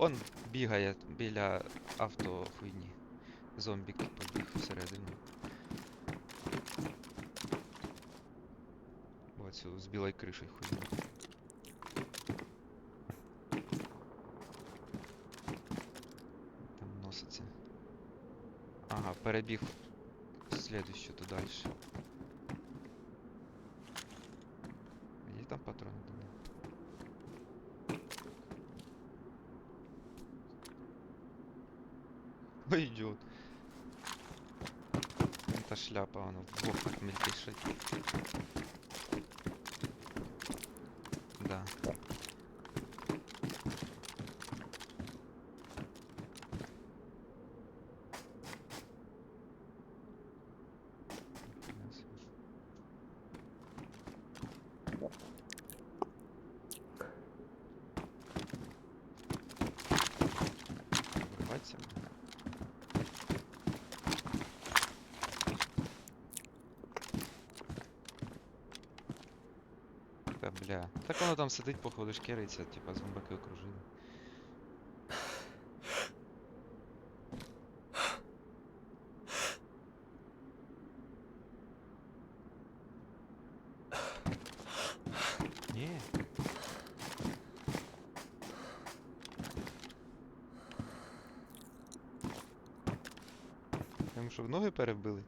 Он бігає біля авто хуйні. Зомбік побіг всередину. Оцю з білою кришею хуйню. Там носиться. Ага, перебіг в следующую ту дальше. Є там патрони до Идиот. Это шляпа, она в вовках мельтешит. Да. Ясно. Врываться? Та бля. Так воно там сидить, походу, шкериться, типа зомбаки окружили. Ні. Йому що в ноги перебили?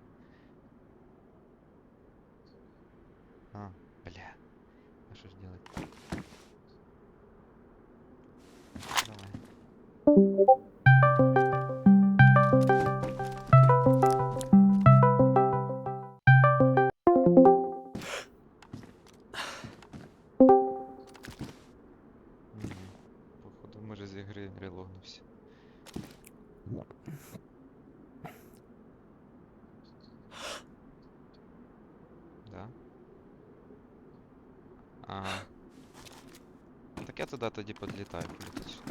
Так я туди тоді підлітаю політично.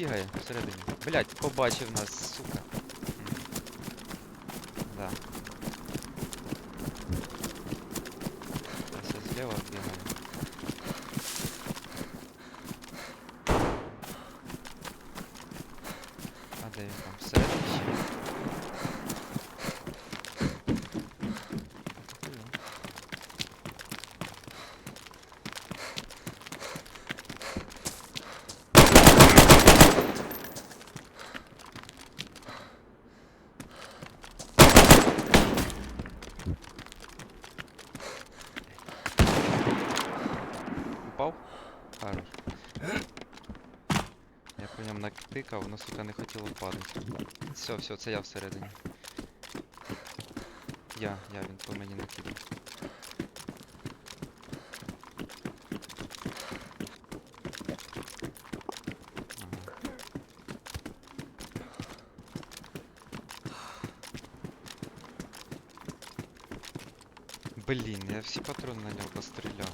бігає всередині. Блять, побачив нас, сука. М. Да. Ось я зліва бігаю. А де він там? Всередині ще? Ньому натикав, воно, сука, не хотіло падати. Все, все, це я всередині. Я, я, він по мені накидав. Блін, я всі патрони на нього постріляв.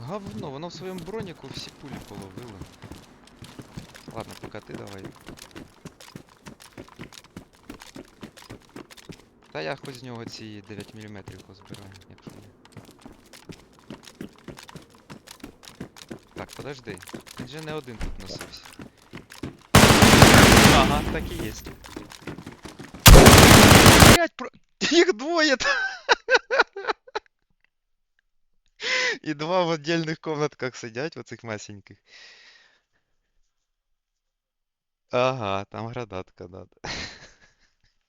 Говно, воно в своєму броніку всі пулі половило. Ладно, пока ти давай. Та я хоч з нього ці 9 мм позбираю, якщо є. Так, подожди. Він же не один тут носився. Ага, так і є. Блять, про... Їх двоє! та- І два в отдельних комнатках сидять, в оцих масеньких. Ага, там градатка надо.